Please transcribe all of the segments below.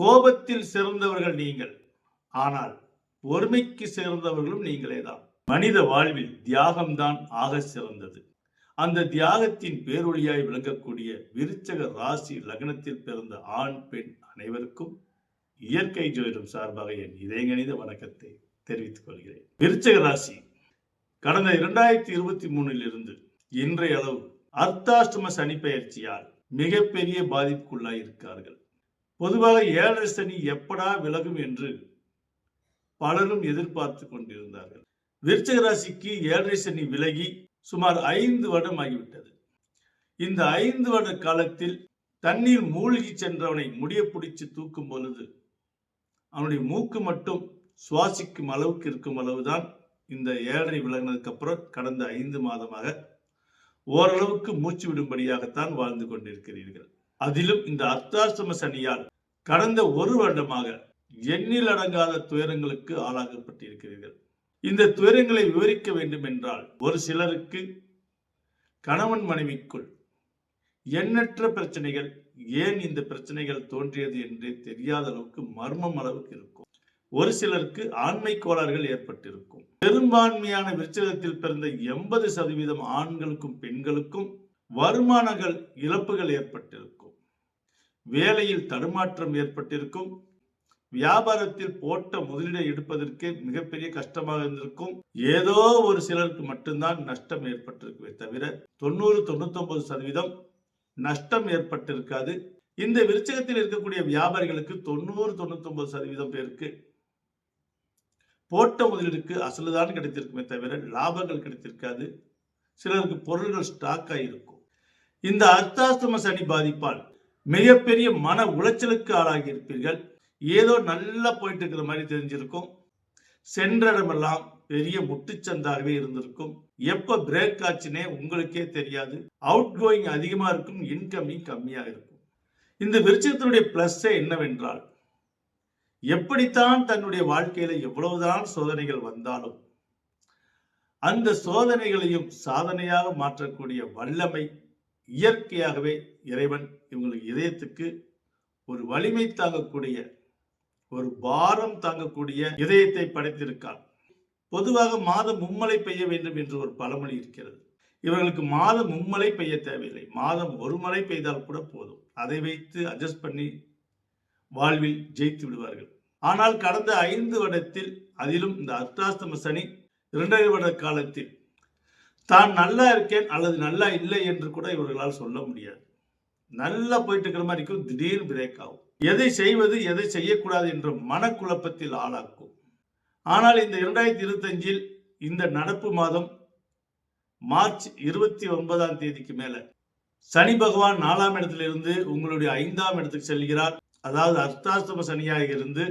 கோபத்தில் சிறந்தவர்கள் நீங்கள். ஆனால் பொறுமைக்கு சிறந்தவர்களும் நீங்களே தான் மனித வாழ்வில் தியாகம்தான் ஆக சிறந்தது. அந்த தியாகத்தின் பேரொழியாய் விளங்கக்கூடிய விருச்சக ராசி லக்னத்தில் பிறந்த ஆண் பெண் அனைவருக்கும் இயற்கை ஜோதிடம் சார்பாக என் இதயங்கணித வணக்கத்தை தெரிவித்துக் கொள்கிறேன். விருச்சக ராசி கடந்த இரண்டாயிரத்தி இருபத்தி மூணில் இருந்து இன்றைய அளவு அர்த்தாஷ்டம சனி பெயர்ச்சியால் மிகப்பெரிய பாதிப்புக்குள்ளாய் இருக்கிறார்கள் பொதுவாக ஏழரை சனி எப்படா விலகும் என்று பலரும் எதிர்பார்த்து கொண்டிருந்தார்கள். விருச்சக ராசிக்கு ஏழரை சனி விலகி சுமார் ஐந்து வருடம் ஆகிவிட்டது. இந்த ஐந்து வருட காலத்தில் தண்ணீர் மூழ்கி சென்றவனை முடிய பிடிச்சு தூக்கும் பொழுது அவனுடைய மூக்கு மட்டும் சுவாசிக்கும் அளவுக்கு இருக்கும் அளவுதான் இந்த ஏழரை விலகினதுக்கு அப்புறம் கடந்த ஐந்து மாதமாக ஓரளவுக்கு மூச்சு விடும்படியாகத்தான் வாழ்ந்து கொண்டிருக்கிறீர்கள். அதிலும் இந்த அர்த்தாசிரம சனியால் கடந்த ஒரு வருடமாக எண்ணில் அடங்காத துயரங்களுக்கு ஆளாகப்பட்டிருக்கிறீர்கள் இந்த துயரங்களை விவரிக்க வேண்டும் என்றால் ஒரு சிலருக்கு கணவன் மனைவிக்குள் எண்ணற்ற பிரச்சனைகள் ஏன் இந்த பிரச்சனைகள் தோன்றியது என்றே தெரியாத அளவுக்கு மர்மம் அளவுக்கு இருக்கும். ஒரு சிலருக்கு ஆண்மை கோளாறுகள் ஏற்பட்டிருக்கும். பெரும்பான்மையான விருச்சகத்தில் பிறந்த எண்பது சதவீதம் ஆண்களுக்கும் பெண்களுக்கும் வருமானங்கள் இழப்புகள் ஏற்பட்டிருக்கும். வேலையில் தடுமாற்றம் ஏற்பட்டிருக்கும். வியாபாரத்தில் போட்ட முதலீடை எடுப்பதற்கு மிகப்பெரிய கஷ்டமாக இருந்திருக்கும். ஏதோ ஒரு சிலருக்கு மட்டும்தான் நஷ்டம் ஏற்பட்டிருக்குமே தவிர தொண்ணூறு தொண்ணூத்தி சதவீதம் நஷ்டம் ஏற்பட்டிருக்காது. இந்த விருச்சகத்தில் இருக்கக்கூடிய வியாபாரிகளுக்கு தொண்ணூறு தொண்ணூத்தி சதவீதம் பேருக்கு போட்ட முதலீடுக்கு அசலுதான் கிடைத்திருக்குமே தவிர லாபங்கள் கிடைத்திருக்காது. சிலருக்கு பொருள்கள் ஸ்டாக் ஆகியிருக்கும் இந்த அர்த்தாஸ்தம சனி பாதிப்பால் மிகப்பெரிய மன உளைச்சலுக்கு ஆளாகி இருப்பீர்கள் ஏதோ நல்லா போயிட்டு இருக்கிற மாதிரி தெரிஞ்சிருக்கும். சென்ற இடமெல்லாம் பெரிய முட்டுச்சந்தாகவே இருந்திருக்கும். எப்ப பிரேக் ஆச்சுனே உங்களுக்கே தெரியாது. அவுட் கோயிங் அதிகமா இருக்கும் இன்கமிங் கம்மியா இருக்கும். இந்த விருச்சத்தினுடைய பிளஸ்ஸே என்னவென்றால் எப்படித்தான் தன்னுடைய வாழ்க்கையில எவ்வளவுதான் சோதனைகள் வந்தாலும் அந்த சோதனைகளையும் சாதனையாக மாற்றக்கூடிய வல்லமை இயற்கையாகவே இறைவன் இவங்களுக்கு இதயத்துக்கு ஒரு வலிமை தாங்கக்கூடிய ஒரு பாரம் தாங்கக்கூடிய இதயத்தை படைத்திருக்கார். பொதுவாக மாதம் மும்மலை பெய்ய வேண்டும் என்று ஒரு பழமொழி இருக்கிறது. இவர்களுக்கு மாதம் மும்மலை பெய்ய தேவையில்லை. மாதம் ஒரு மழை பெய்தால் கூட போதும். அதை வைத்து அட்ஜஸ்ட் பண்ணி வாழ்வில் ஜெயித்து விடுவார்கள். ஆனால் கடந்த ஐந்து வருடத்தில் அதிலும் இந்த அர்த்தாஸ்தம சனி இரண்டரை வருட காலத்தில் தான் நல்லா இருக்கேன் அல்லது நல்லா இல்லை என்று கூட இவர்களால் சொல்ல முடியாது. நல்லா போயிட்டு இருக்கிற மாதிரி இருக்கும் திடீர்னு பிரேக் ஆகும். எதை செய்வது எதை செய்யக்கூடாது என்ற மனக்குழப்பத்தில் ஆளாக்கும். ஆனால் இந்த இரண்டாயிரத்தி இருபத்தஞ்சில் இந்த நடப்பு மாதம் மார்ச் இருபத்தி ஒன்பதாம் தேதிக்கு மேல சனி பகவான் நாலாம் இடத்திலிருந்து உங்களுடைய ஐந்தாம் இடத்துக்கு செல்கிறார். அதாவது அர்த்தாஸ்தம சனியாக இருந்து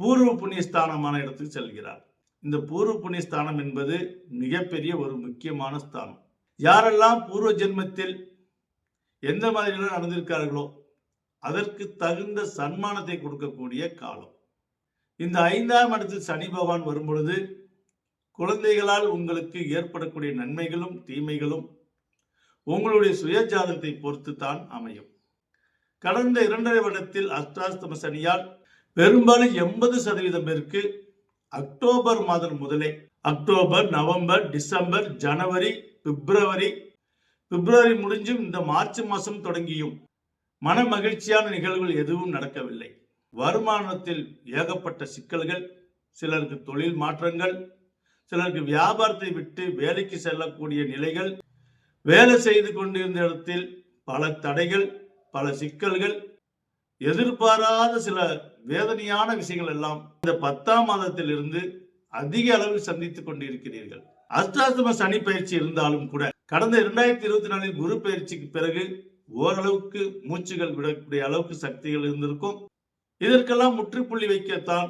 பூர்வ புண்ணியஸ்தானமான இடத்துக்கு செல்கிறார். இந்த பூர்வ புண்ணியஸ்தானம் என்பது மிகப்பெரிய ஒரு முக்கியமான ஸ்தானம். யாரெல்லாம் பூர்வ ஜென்மத்தில் எந்த மாதிரிலாம் நடந்திருக்கார்களோ அதற்கு தகுந்த சன்மானத்தை கொடுக்கக்கூடிய காலம். இந்த ஐந்தாம் இடத்தில் சனி பகவான் வரும் பொழுது குழந்தைகளால் உங்களுக்கு ஏற்படக்கூடிய நன்மைகளும் தீமைகளும் உங்களுடைய சுயஜாதகத்தை பொறுத்து தான் அமையும். கடந்த இரண்டரை வருடத்தில் அஷ்டாஸ்தம சனியால் பெரும்பாலும் எண்பது சதவீதம் பேருக்கு அக்டோபர் மாதம் முதலே அக்டோபர் நவம்பர் டிசம்பர் ஜனவரி பிப்ரவரி. பிப்ரவரி முடிஞ்சும் இந்த மார்ச் மாதம் தொடங்கியும். மன மகிழ்ச்சியான நிகழ்வுகள் எதுவும் நடக்கவில்லை. வருமானத்தில் ஏகப்பட்ட சிக்கல்கள் சிலருக்கு தொழில் மாற்றங்கள் சிலருக்கு வியாபாரத்தை விட்டு வேலைக்கு செல்லக்கூடிய நிலைகள் வேலை செய்து கொண்டிருந்த இடத்தில் பல தடைகள் பல சிக்கல்கள் எதிர்பாராத சில வேதனையான விஷயங்கள் எல்லாம் இந்த பத்தாம் மாதத்தில் இருந்து அதிக அளவில் சந்தித்துக் கொண்டிருக்கிறீர்கள். அஷ்டாசிரம சனி பயிற்சி இருந்தாலும் கூட கடந்த இரண்டாயிரத்தி இருபத்தி நாலில் குரு பயிற்சிக்கு பிறகு ஓரளவுக்கு மூச்சுகள் விடக்கூடிய அளவுக்கு சக்திகள் இருந்திருக்கும். இதற்கெல்லாம் முற்றுப்புள்ளி வைக்கத்தான்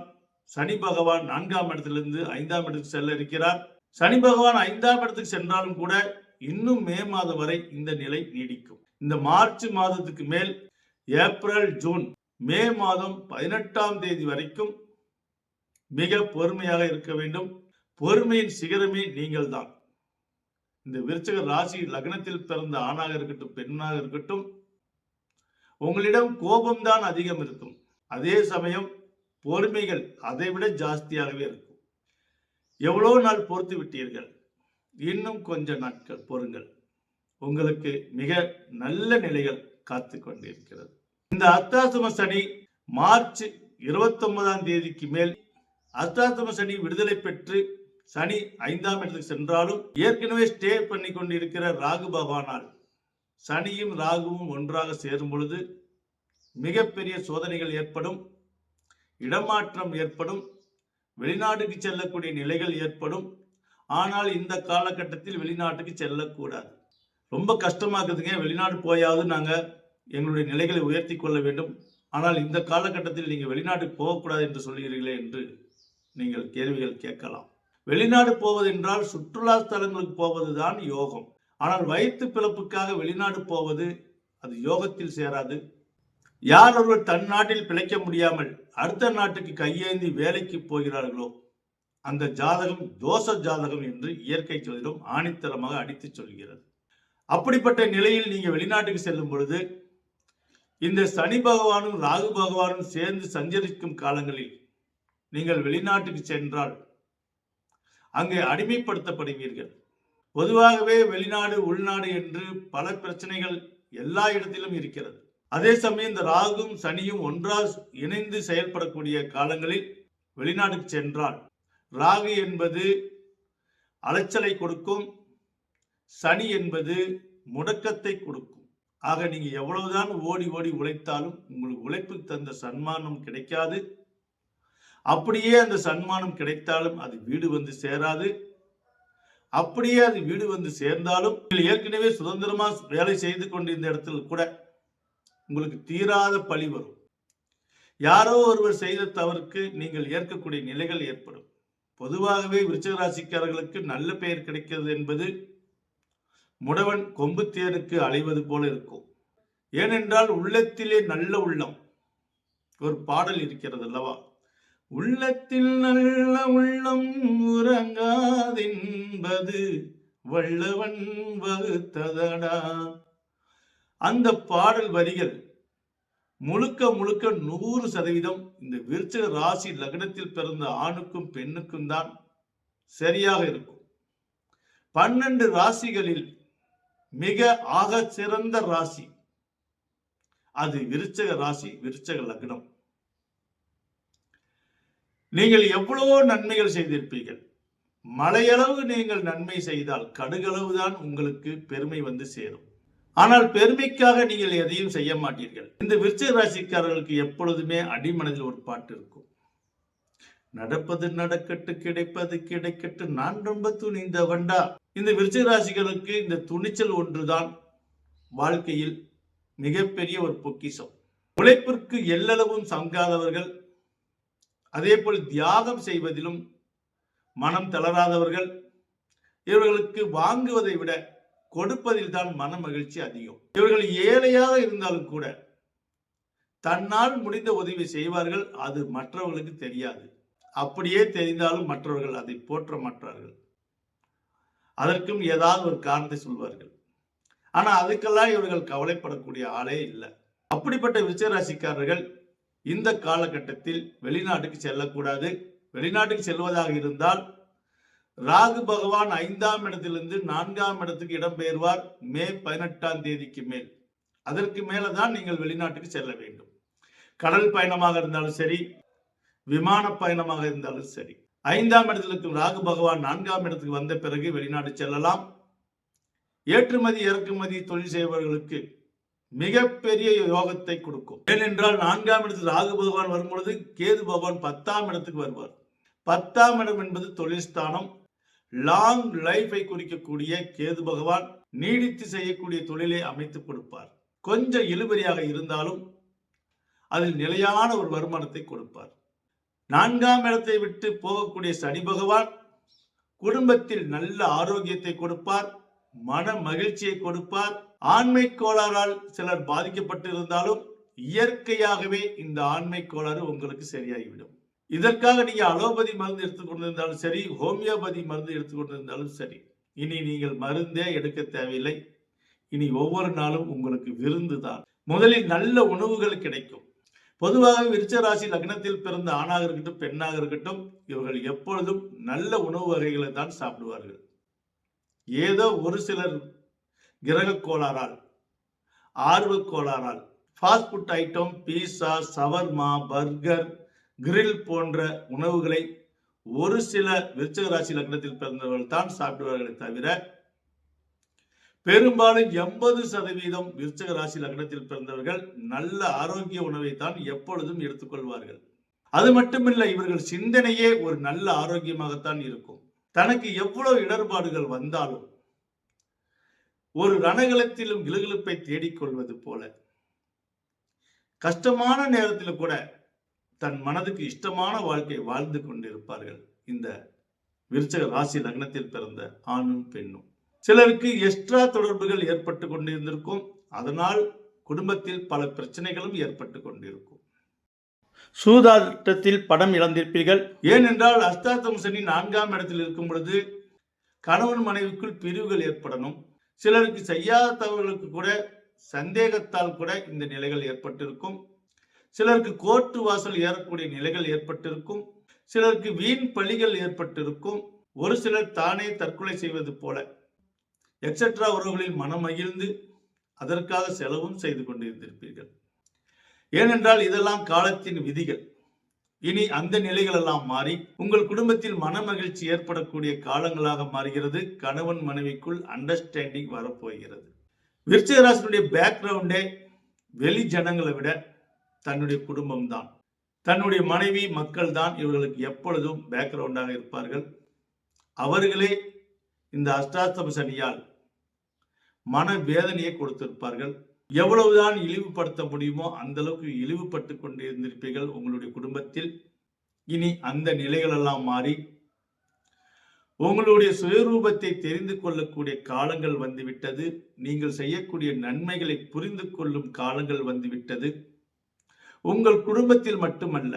சனி பகவான் நான்காம் இடத்திலிருந்து ஐந்தாம் இடத்துக்கு செல்ல இருக்கிறார் சனி பகவான் ஐந்தாம் இடத்துக்கு சென்றாலும் கூட இன்னும் மே மாதம் வரை இந்த நிலை நீடிக்கும். இந்த மார்ச் மாதத்துக்கு மேல் ஏப்ரல் ஜூன் மே மாதம் பதினெட்டாம் தேதி வரைக்கும் மிக பொறுமையாக இருக்க வேண்டும். பொறுமையின் சிகரமே நீங்கள் தான் இந்த விருச்சக ராசி லக்னத்தில் பிறந்த ஆணாக இருக்கட்டும் பெண்ணாக இருக்கட்டும் உங்களிடம் கோபம்தான் அதிகம் இருக்கும். அதே சமயம் பொறுமைகள் அதை விட ஜாஸ்தியாகவே இருக்கும். எவ்வளோ நாள் பொறுத்து விட்டீர்கள்? இன்னும் கொஞ்ச நாட்கள் பொறுங்கள். உங்களுக்கு மிக நல்ல நிலைகள் காத்து கொண்டிருக்கிறது இந்த அர்த்தாசிரம சனி மார்ச் இருபத்தி ஒன்பதாம் தேதிக்கு மேல் அர்த்தாசிரம சனி விடுதலை பெற்று சனி ஐந்தாம் இடத்துக்கு சென்றாலும் ஏற்கனவே ஸ்டே பண்ணி கொண்டிருக்கிற ராகு பகவானால் சனியும் ராகுவும் ஒன்றாக சேரும் பொழுது மிகப்பெரிய சோதனைகள் ஏற்படும் இடமாற்றம் ஏற்படும் வெளிநாட்டுக்கு செல்லக்கூடிய நிலைகள் ஏற்படும். ஆனால் இந்த காலகட்டத்தில் வெளிநாட்டுக்கு செல்லக்கூடாது. ரொம்ப கஷ்டமாக்குதுங்க வெளிநாடு போயாவது நாங்கள் எங்களுடைய நிலைகளை உயர்த்தி கொள்ள வேண்டும். ஆனால் இந்த காலகட்டத்தில் நீங்கள் வெளிநாட்டுக்கு போகக்கூடாது என்று சொல்கிறீர்களே என்று நீங்கள் கேள்விகள் கேட்கலாம். வெளிநாடு போவது என்றால் சுற்றுலா ஸ்தலங்களுக்கு போவதுதான் யோகம். ஆனால் வயிற்று பிழப்புக்காக வெளிநாடு போவது அது யோகத்தில் சேராது. யார் ஒருவர் தன் நாட்டில் பிழைக்க முடியாமல் அடுத்த நாட்டுக்கு கையேந்தி வேலைக்கு போகிறார்களோ அந்த ஜாதகம் தோஷ ஜாதகம் என்று இயற்கை ஜோதிடம் ஆணித்தரமாக அடித்துச் சொல்கிறது. அப்படிப்பட்ட நிலையில் நீங்கள் வெளிநாட்டுக்கு செல்லும் பொழுது இந்த சனி பகவானும் ராகு பகவானும் சேர்ந்து சஞ்சரிக்கும் காலங்களில் நீங்கள் வெளிநாட்டுக்கு சென்றால் அங்கே அடிமைப்படுத்தப்படுவீர்கள். பொதுவாகவே வெளிநாடு உள்நாடு என்று பல பிரச்சனைகள் எல்லா இடத்திலும் இருக்கிறது. அதே சமயம் இந்த ராகும் சனியும் ஒன்றாக இணைந்து செயல்படக்கூடிய காலங்களில் வெளிநாட்டுக்கு சென்றால் ராகு என்பது அலைச்சலை கொடுக்கும் சனி என்பது முடக்கத்தை கொடுக்கும். ஆக நீங்க எவ்வளவுதான் ஓடி ஓடி உழைத்தாலும் உங்களுக்கு உழைப்புக்கு தந்த சன்மானம் கிடைக்காது. அப்படியே அந்த சன்மானம் கிடைத்தாலும் அது வீடு வந்து சேராது. அப்படியே அது வீடு வந்து சேர்ந்தாலும் நீங்கள் ஏற்கனவே சுதந்திரமா வேலை செய்து கொண்டிருந்த இடத்துல கூட உங்களுக்கு தீராத பழி வரும். யாரோ ஒருவர் செய்த தவறுக்கு நீங்கள் ஏற்கக்கூடிய நிலைகள் ஏற்படும். பொதுவாகவே விருச்சிக ராசிக்காரர்களுக்கு நல்ல பெயர் கிடைக்கிறது என்பது முடவன் கொம்பு அலைவது போல இருக்கும். ஏனென்றால் உள்ளத்திலே நல்ல உள்ளம். ஒரு பாடல் இருக்கிறது அல்லவா? உள்ளத்தில் நல்ல உள்ளம் உறங்காதென்பது வல்லவன் வகுத்ததடா. அந்த பாடல் வரிகள் முழுக்க முழுக்க நூறு சதவீதம் இந்த விருச்சக ராசி லக்னத்தில் பிறந்த ஆணுக்கும் பெண்ணுக்கும் தான் சரியாக இருக்கும். பன்னெண்டு ராசிகளில் மிக ஆக சிறந்த ராசி. அது விருச்சக ராசி விருச்சக லக்னம். நீங்கள் எவ்வளவோ நன்மைகள் செய்திருப்பீர்கள். மலையளவு நீங்கள் நன்மை செய்தால் கடுகளவு தான் உங்களுக்கு பெருமை வந்து சேரும். ஆனால் பெருமைக்காக நீங்கள் எதையும் செய்ய மாட்டீர்கள். இந்த விருச்சக ராசிக்காரர்களுக்கு எப்பொழுதுமே அடிமனதில் ஒரு பாட்டு இருக்கும். நடப்பது நடக்கட்டு கிடைப்பது கிடைக்கட்டு நான் ரொம்ப துணிந்த வண்டா இந்த விருச்சிக ராசிகளுக்கு இந்த துணிச்சல் ஒன்றுதான். வாழ்க்கையில் மிகப்பெரிய ஒரு பொக்கிஷம். உழைப்பிற்கு எல்லளவும் சங்காதவர்கள். அதே போல் தியாகம் செய்வதிலும் மனம் தளராதவர்கள். இவர்களுக்கு வாங்குவதை விட கொடுப்பதில் தான் மன மகிழ்ச்சி அதிகம். இவர்கள் ஏழையாக இருந்தாலும் கூட தன்னால் முடிந்த உதவி செய்வார்கள். அது மற்றவர்களுக்கு தெரியாது. அப்படியே தெரிந்தாலும் மற்றவர்கள் அதை போற்ற மாட்டார்கள். அதற்கும் ஏதாவது ஒரு காரணத்தை சொல்வார்கள். ஆனா அதுக்கெல்லாம் இவர்கள் கவலைப்படக்கூடிய ஆளே இல்லை. அப்படிப்பட்ட விஜயராசிக்காரர்கள் இந்த காலகட்டத்தில் வெளிநாட்டுக்கு செல்லக்கூடாது. வெளிநாட்டுக்கு செல்வதாக இருந்தால் ராகு பகவான் ஐந்தாம் இடத்திலிருந்து நான்காம் இடத்துக்கு இடம்பெயர்வார். மே பதினெட்டாம் தேதிக்கு மேல். அதற்கு மேலதான் நீங்கள் வெளிநாட்டுக்கு செல்ல வேண்டும். கடல் பயணமாக இருந்தாலும் சரி விமான பயணமாக இருந்தாலும் சரி. ஐந்தாம் இடத்தில் இருக்கும் ராகு பகவான் நான்காம் இடத்துக்கு வந்த பிறகு வெளிநாடு செல்லலாம். ஏற்றுமதி இறக்குமதி தொழில் செய்பவர்களுக்கு மிகப்பெரிய யோகத்தை கொடுக்கும். ஏனென்றால் நான்காம் இடத்தில் ராகு பகவான் வரும் பொழுது கேது பகவான் பத்தாம் இடத்துக்கு வருவார். பத்தாம் இடம் என்பது தொழில் ஸ்தானம். லாங் லைஃபை குறிக்கக்கூடிய கேது பகவான் நீடித்து செய்யக்கூடிய தொழிலை அமைத்து கொடுப்பார். கொஞ்சம் இழுபறியாக இருந்தாலும் அதில் நிலையான ஒரு வருமானத்தை கொடுப்பார். நான்காம் இடத்தை விட்டு போகக்கூடிய சனி பகவான் குடும்பத்தில் நல்ல ஆரோக்கியத்தை கொடுப்பார் மன மகிழ்ச்சியை கொடுப்பார். ஆண்மை கோளாறால் சிலர் பாதிக்கப்பட்டிருந்தாலும் இயற்கையாகவே இந்த ஆண்மை கோளாறு உங்களுக்கு சரியாகிவிடும். இதற்காக நீங்க அலோபதி மருந்து எடுத்துக்கொண்டிருந்தாலும் சரி ஹோமியோபதி மருந்து எடுத்துக்கொண்டிருந்தாலும் சரி இனி நீங்கள் மருந்தே எடுக்க தேவையில்லை. இனி ஒவ்வொரு நாளும் உங்களுக்கு விருந்து தான். முதலில் நல்ல உணவுகள் கிடைக்கும். பொதுவாக விருச்ச ராசி லக்னத்தில் பிறந்த ஆணாக இருக்கட்டும் பெண்ணாக இருக்கட்டும் இவர்கள் எப்பொழுதும் நல்ல உணவு வகைகளை தான் சாப்பிடுவார்கள். ஏதோ ஒரு சிலர் கிரக கோளாறால் ஆர்வக் கோளாறால் fast food item pizza shawarma burger grill போன்ற உணவுகளை ஒரு சில விருச்சக ராசி லக்னத்தில் பிறந்தவர்கள் தான் சாப்பிடுவார்களே தவிர பெரும்பாலும் எண்பது சதவீதம் விருச்சக ராசி லக்னத்தில் பிறந்தவர்கள் நல்ல ஆரோக்கிய உணவை தான் எப்பொழுதும் எடுத்துக்கொள்வார்கள். அது மட்டுமில்லை இவர்கள் சிந்தனையே ஒரு நல்ல ஆரோக்கியமாகத்தான் இருக்கும். தனக்கு எவ்வளவு இடர்பாடுகள் வந்தாலும் ஒரு ரணகலத்திலும் கிளுகிழுப்பை தேடிக்கொள்வது போல கஷ்டமான நேரத்தில் கூட தன் மனதுக்கு இஷ்டமான வாழ்க்கை வாழ்ந்து கொண்டிருப்பார்கள் இந்த விருச்சக ராசி லக்னத்தில் பிறந்த ஆணும் பெண்ணும். சிலருக்கு எக்ஸ்ட்ரா தொடர்புகள் ஏற்பட்டு கொண்டிருந்திருக்கும். அதனால் குடும்பத்தில் பல பிரச்சனைகளும் ஏற்பட்டு கொண்டிருக்கும். சூதாட்டத்தில் படம் இழந்திருப்பீர்கள். ஏனென்றால் அஸ்தாத்தம் சனி நான்காம் இடத்தில் இருக்கும் பொழுது கணவன் மனைவிக்குள் பிரிவுகள் ஏற்படணும். சிலருக்கு செய்யாத தவறுகளுக்கு கூட சந்தேகத்தால் கூட இந்த நிலைகள் ஏற்பட்டிருக்கும். சிலருக்கு கோர்ட்டு வாசல் ஏறக்கூடிய நிலைகள் ஏற்பட்டிருக்கும். சிலருக்கு வீண் பழிகள் ஏற்பட்டிருக்கும். ஒரு சிலர் தானே தற்கொலை செய்வது போல. எக்ஸெட்ரா உறவுகளில் மனம் மகிழ்ந்து அதற்காக செலவும் செய்து கொண்டிருந்திருப்பீர்கள். ஏனென்றால் இதெல்லாம் காலத்தின் விதிகள். இனி அந்த நிலைகளெல்லாம் மாறி உங்கள் குடும்பத்தில் மன மகிழ்ச்சி ஏற்படக்கூடிய காலங்களாக மாறுகிறது. கணவன் மனைவிக்குள் அண்டர்ஸ்டாண்டிங் வரப்போகிறது. விருச்சிகராசனுடைய பேக்ரவுண்டே வெளி ஜனங்களை விட தன்னுடைய குடும்பம் தான். தன்னுடைய மனைவி மக்கள் தான் இவர்களுக்கு எப்பொழுதும் பேக்ரவுண்டாக இருப்பார்கள். அவர்களே இந்த அஷ்டாஸ்தம சனியால் மன வேதனையை கொடுத்திருப்பார்கள். எவ்வளவுதான் இழிவுபடுத்த முடியுமோ அந்த அளவுக்கு இழிவுபட்டு கொண்டு இருந்திருப்பீர்கள் உங்களுடைய குடும்பத்தில். இனி அந்த நிலைகளெல்லாம் மாறி உங்களுடைய சுயரூபத்தை தெரிந்து கொள்ளக்கூடிய காலங்கள் வந்துவிட்டது. நீங்கள் செய்யக்கூடிய நன்மைகளை புரிந்து கொள்ளும் காலங்கள் வந்துவிட்டது. உங்கள் குடும்பத்தில் மட்டுமல்ல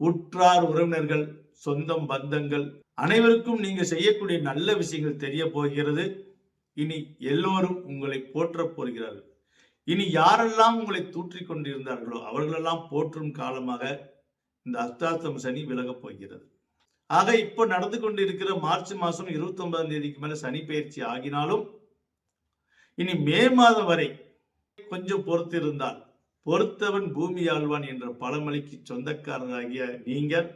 உற்றார் உறவினர்கள் சொந்தம் பந்தங்கள் அனைவருக்கும் நீங்க செய்யக்கூடிய நல்ல விஷயங்கள் தெரிய போகிறது. இனி எல்லோரும் உங்களை போற்றப் போகிறார்கள். இனி யாரெல்லாம் உங்களை தூற்றிக் கொண்டிருந்தார்களோ அவர்களெல்லாம் போற்றும் காலமாக இந்த அஸ்தாஸ்தம் சனி விலகப் போகிறது. ஆக இப்போ நடந்து கொண்டிருக்கிற மார்ச் மாசம் இருபத்தி ஒன்பதாம் தேதிக்கு மேல சனி பயிற்சி ஆகினாலும் இனி மே மாதம் வரை கொஞ்சம் பொறுத்து இருந்தால் பொறுத்தவன் பூமி ஆழ்வான் என்ற பழமொழிக்கு சொந்தக்காரராகிய நீங்கள்.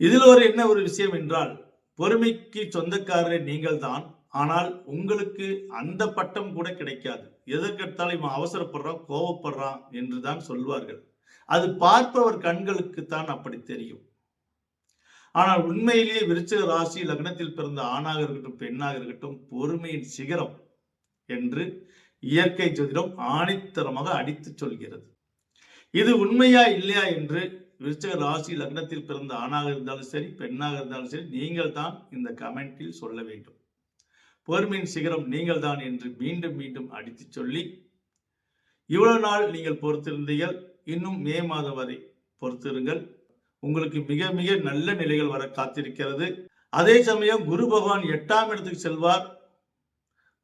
இதில் ஒரு என்ன ஒரு விஷயம் என்றால் பொறுமைக்கு சொந்தக்காரரே நீங்கள் தான் ஆனால் உங்களுக்கு அந்த பட்டம் கூட கிடைக்காது. எதற்கெடுத்தாலும் இவன் அவசரப்படுறான் கோவப்படுறான் என்று தான் சொல்வார்கள். அது பார்ப்பவர் கண்களுக்கு தான் அப்படி தெரியும். ஆனால் உண்மையிலேயே விருச்சிக ராசி லக்னத்தில் பிறந்த ஆணாக இருக்கட்டும் பெண்ணாக இருக்கட்டும் பொறுமையின் சிகரம் என்று இயற்கை ஜோதிடம் ஆணித்தரமாக அடித்து சொல்கிறது. இது உண்மையா இல்லையா என்று விருச்சக ராசி லக்னத்தில் பிறந்த ஆணாக இருந்தாலும் சரி பெண்ணாக இருந்தாலும் சரி நீங்கள் தான் இந்த கமெண்டில் சொல்ல வேண்டும். பொறுமையின் சிகரம் நீங்கள் தான் என்று மீண்டும் மீண்டும் அடித்து சொல்லி இவ்வளவு நாள் நீங்கள் பொறுத்திருந்தீர்கள் இன்னும் மே மாதம் வரை பொறுத்திருங்கள். உங்களுக்கு மிக மிக நல்ல நிலைகள் வர காத்திருக்கிறது. அதே சமயம் குரு பகவான் எட்டாம் இடத்துக்கு செல்வார்.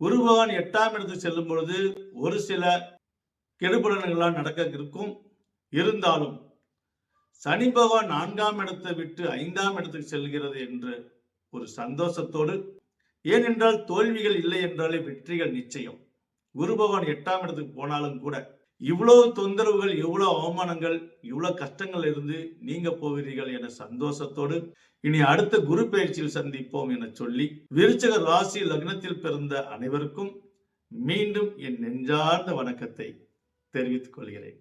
குரு பகவான் எட்டாம் இடத்துக்கு செல்லும் பொழுது ஒரு சில கெடுபலன்களால் நடக்க இருக்கும். இருந்தாலும் சனி பகவான் நான்காம் இடத்தை விட்டு ஐந்தாம் இடத்துக்கு செல்கிறது என்ற ஒரு சந்தோஷத்தோடு ஏனென்றால் தோல்விகள் இல்லை என்றாலே வெற்றிகள் நிச்சயம். குரு பகவான் எட்டாம் இடத்துக்கு போனாலும் கூட இவ்வளவு தொந்தரவுகள் இவ்வளவு அவமானங்கள் இவ்வளவு கஷ்டங்கள் இருந்து நீங்க போகிறீர்கள் என சந்தோஷத்தோடு இனி அடுத்த குரு பயிற்சியில் சந்திப்போம் என சொல்லி விருச்சக ராசி லக்னத்தில் பிறந்த அனைவருக்கும் மீண்டும் என் நெஞ்சார்ந்த வணக்கத்தை தெரிவித்துக் கொள்கிறேன்.